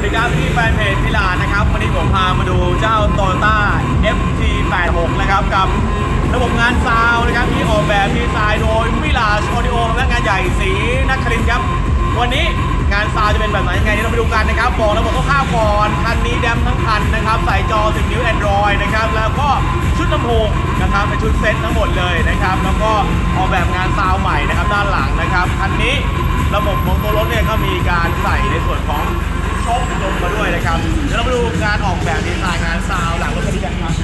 วัสดีครับพี่แฟนเพจพิลานะครับ วันนี้ผมพามาดูเจ้า Toyota FT86 นะครับกับระบบงานซาวนะครับที่ออกแบบดีไซน์โดยวิลาสออดิโอและงานใหญ่สีนักครินครับ วันนี้งานซาวจะเป็นแบบไหนยังไงเดี๋ยวเราไปดูกันนะครับบอกระบบคร่าวก่อนคันนี้แดมทั้งคันนะครับใส่จอ 10 นิ้ว Android นะครับแล้วก็ชุดลำโพงนะครับเป็นชุดเซ็ตทั้งหมดเลยนะครับแล้วก็ออกแบบงานซาวใหม่นะครับด้านหลังนะครับคันนี้ระบบของตัวรถเนี่ยก็มีการใส่ในส่วนของ ชกลงมาด้วยนะครับเดี๋ยวเรามาดูการออกแบบดีไซน์งานซาวด์หลังรถคันนี้กันครับ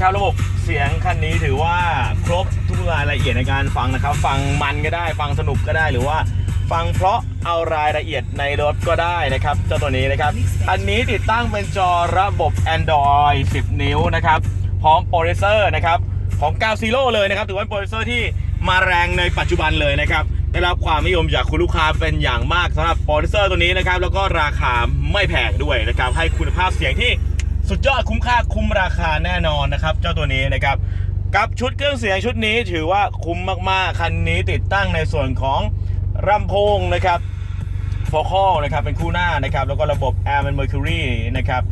นะครับระบบเสียงคันนี้ถือว่าครบทุกรายละเอียดในการฟังนะครับ ฟังมันก็ได้ฟังสนุกก็ได้หรือว่า ฟังเพราะเอารายละเอียดในรถก็ได้นะครับ เจ้าตัวนี้นะครับ อันนี้ติดตั้งเป็นจอระบบ Android 10 นิ้วนะครับ พร้อมโปรเซสเซอร์นะครับของ9 z เลยนะครับ ถือว่าโปรเซสเซอร์ที่มาแรงในปัจจุบันเลยนะครับได้รับความนิยมจากคุณลูกค้าเป็นอย่างมากสำหรับโปรเซสเซอร์ตัวนี้นะครับ แล้วก็ราคาไม่แพงด้วยนะครับ ให้คุณภาพเสียงที่ สุดยอดคุ้มค่าคุ้มราคาแน่นอนนะครับ เจ้าตัวนี้นะครับ กับชุดเครื่องเสียงชุดนี้ถือว่าคุ้มมากๆ คันนี้ติดตั้งในส่วนของลำโพงนะครับโฟอคอลนะครับเป็นคู่หน้านะครับ แล้วก็ระบบ Air เป็น Mercury นะครับ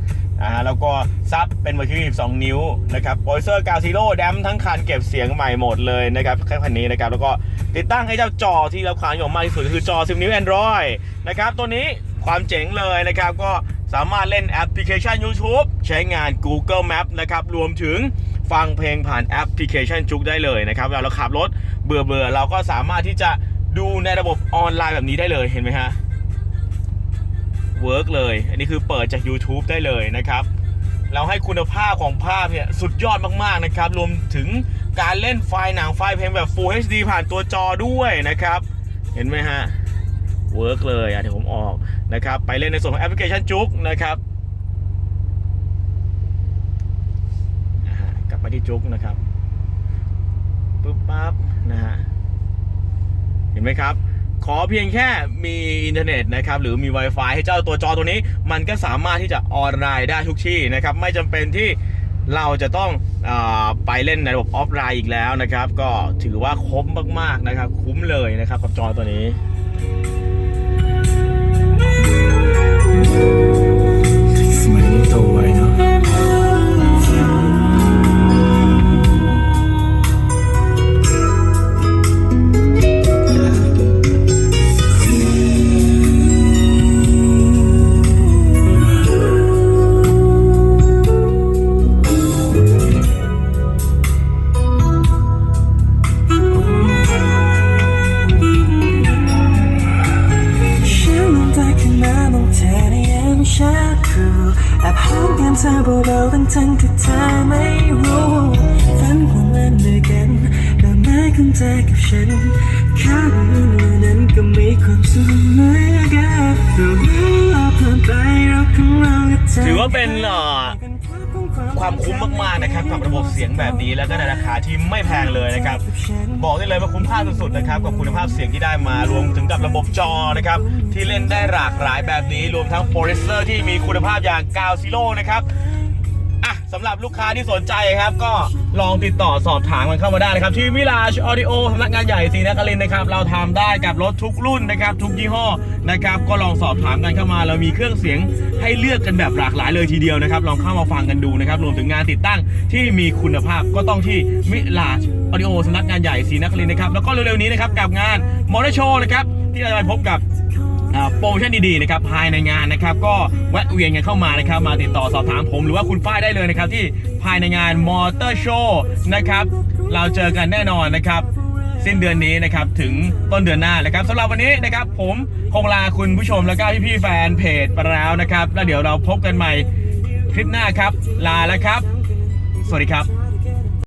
อ่าแล้วก็ซับเป็น Mercury 12นิ้วนะครับโปรเซอร์กาซิโร่แดมทั้งคันเก็บเสียงใหม่หมดเลยนะครับแค่คันนี้นะครับ แล้วก็ติดตั้งให้เจ้าจอที่เราขายอยู่มากที่สุดคือจอ 10 นิ้ว Android นะครับ ตัวนี้ความเจ๋งเลยนะครับก็ สามารถเล่นแอปพลิเคชัน YouTube ใช้งาน Google Map นะครับ รวมถึงฟังเพลงผ่านแอปพลิเคชันจุกได้เลยนะครับเวลาเราขับรถเบื่อเบื่อๆเราก็สามารถที่จะดูในระบบออนไลน์แบบนี้ได้เลยเห็นไหมฮะเวิร์กเลย อันนี้คือเปิดจาก YouTube ได้เลยนะครับ เราให้คุณภาพของภาพเนี่ยสุดยอดมากๆนะครับ รวมถึงการเล่นไฟล์หนังไฟล์เพลงแบบ Full HD ผ่านตัวจอด้วยนะครับ เห็นไหมฮะ เวิร์กเลยอะเดี๋ยวผมออกนะครับ ไปเล่นในส่วนของแอปพลิเคชันจุกนะครับกลับมาที่จุกนะครับปุ๊บปั๊บนะฮะเห็นไหมครับ ขอเพียงแค่มีอินเทอร์เน็ตนะครับ หรือมี Wi-Fi ให้เจ้าตัวจอตัวนี้ มันก็สามารถที่จะออนไลน์ได้ทุกที่นะครับ ไม่จำเป็นที่เราจะต้องอไปเล่นในระบบออฟไลน์อีกแล้วนะครับ ก็ถือว่าคุ้มมากๆนะครับ คุ้มเลยนะครับกับจอตัวนี้ สมัยนี้โตไว แอบหอมแก้มเธอเบาๆทั้งทั้งที่เธอไม่รู้ฝันของมันด้วยกันดอกไม้ของเธอกับฉันแค่เรื่องนั้นก็มีความสุขเหมือนกันเราเล่าผ่านไปรักของเรากับเธอถือว่าเป็นเอ่อ ความคุ้มมากๆนะครับกับระบบเสียงแบบนี้แล้วก็ในราคาที่ไม่แพงเลยนะครับ บอกได้เลยว่าคุ้มค่าสุดๆนะครับกับคุณภาพเสียงที่ได้มารวมถึงกับระบบจอนะครับที่เล่นได้หลากหลายแบบนี้ รวมทั้งโปรเซสเซอร์ที่มีคุณภาพอย่างกาวซิโลนะครับอะสำหรับลูกค้าที่สนใจครับก็ ลองติดต่อสอบถามกันเข้ามาได้นะครับ ที่วิลาชออดิโอสำนักงานใหญ่ศรีนครินนะครับ เราทำได้กับรถทุกรุ่นนะครับ ทุกยี่ห้อนะครับ ก็ลองสอบถามกันเข้ามา เรามีเครื่องเสียงให้เลือกกันแบบหลากหลายเลยทีเดียวนะครับ ลองเข้ามาฟังกันดูนะครับ รวมถึงงานติดตั้งที่มีคุณภาพก็ต้องที่มิลาชออดิโอสำนักงานใหญ่ศรีนครินนะครับ แล้วก็เร็วๆนี้นะครับกับงานมอเตอร์โชว์นะครับที่เราจะไปพบกับ โปรโมชั่นดีๆนะครับภายในงานนะครับก็แวะเวียนกันเข้ามานะครับมาติดต่อสอบถามผมหรือว่าคุณฝ้ายได้เลยนะครับที่ภายในงานมอเตอร์โชว์นะครับเราเจอกันแน่นอนนะครับสิ้นเดือนนี้นะครับถึงต้นเดือนหน้านะครับสำหรับวันนี้นะครับผมคงลาคุณผู้ชมแล้วก็พี่ๆแฟนเพจไปแล้วนะครับ แล้วเดี๋ยวเราพบกันใหม่คลิปหน้าครับ ลาแล้วครับ สวัสดีครับ